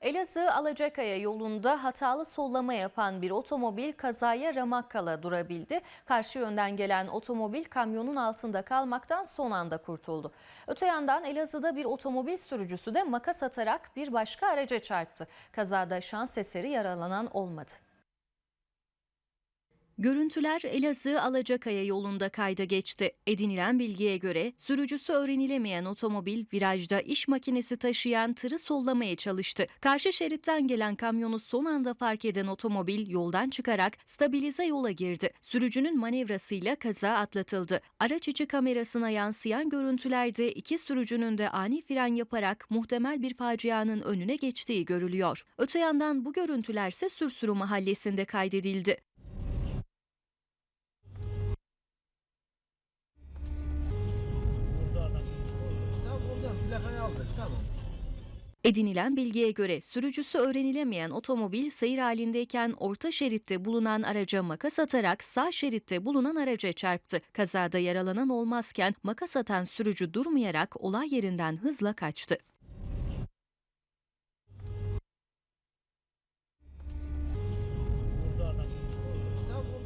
Elazığ Alacakaya yolunda hatalı sollama yapan bir otomobil kazaya ramakkala durabildi. Karşı yönden gelen otomobil kamyonun altında kalmaktan son anda kurtuldu. Öte yandan Elazığ'da bir otomobil sürücüsü de makas atarak bir başka araca çarptı. Kazada şans eseri yaralanan olmadı. Görüntüler Elazığ Alacakaya yolunda kayda geçti. Edinilen bilgiye göre sürücüsü öğrenilemeyen otomobil virajda iş makinesi taşıyan tırı sollamaya çalıştı. Karşı şeritten gelen kamyonu son anda fark eden otomobil yoldan çıkarak stabilize yola girdi. Sürücünün manevrasıyla kaza atlatıldı. Araç içi kamerasına yansıyan görüntülerde iki sürücünün de ani fren yaparak muhtemel bir facianın önüne geçtiği görülüyor. Öte yandan bu görüntülerse Sürsürü mahallesinde kaydedildi. Aldık tamam. Edinilen bilgiye göre sürücüsü öğrenilemeyen otomobil seyir halindeyken orta şeritte bulunan araca makas atarak sağ şeritte bulunan araca çarptı. Kazada yaralanan olmazken makas atan sürücü durmayarak olay yerinden hızla kaçtı.